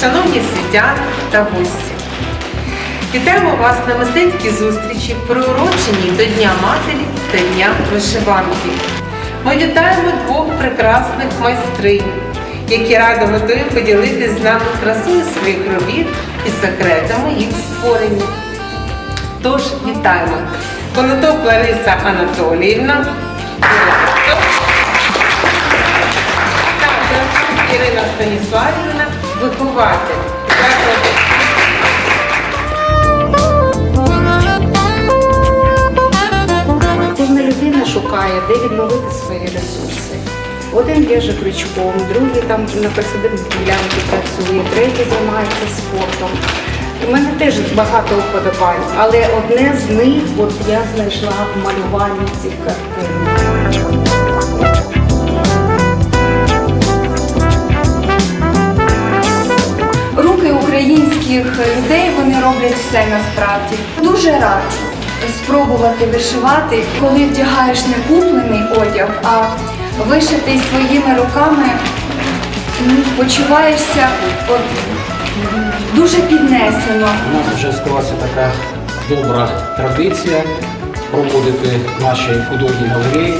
шановні світяни та гості. Вітаємо вас на мистецькій зустрічі, приуроченій до Дня Матері та Дня вишиванки. Ми вітаємо двох прекрасних майстринь, які радо готові поділитися з нами красою своїх робіт і секретами їх створення. Тож вітаємо Конотоп Лариса Анатоліївна. Ірина Станіславівна, вихователь. Дякую. Кожна людина шукає, де відновити свої ресурси. Один в'яже крючком, другий там на присадибній ділянці працює, третій займається спортом. У мене теж багато вподобань, але одне з них от я знайшла в малюванні цих картин. Українських людей вони роблять все насправді. Дуже раджу спробувати вишивати, коли вдягаєш не куплений одяг, а вишитий своїми руками, почуваєшся от, дуже піднесено. У нас вже склалася така добра традиція проводити в нашій художній галереї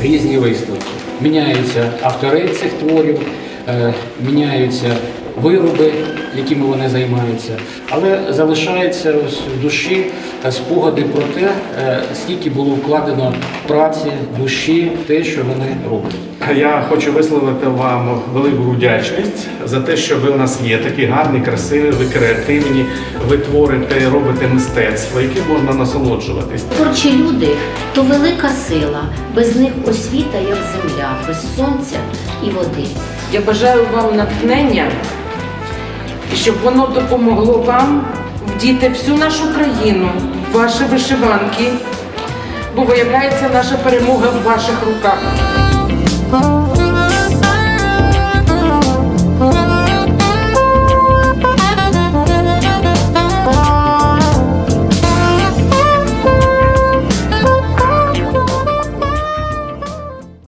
різні виставки. Міняються автори цих творів, е, міняються вироби, якими вони займаються, але залишається ось в душі спогади про те, е, скільки було вкладено праці, душі, те, що вони роблять. Я хочу висловити вам велику вдячність за те, що ви у нас є такі гарні, красиві, ви креативні, ви творите, робите мистецтво, яким можна насолоджуватись. Творчі люди то велика сила, без них освіта, як земля, без сонця і води. Я бажаю вам натхнення, щоб воно допомогло вам вдіти всю нашу країну, ваші вишиванки, бо виявляється наша перемога в ваших руках.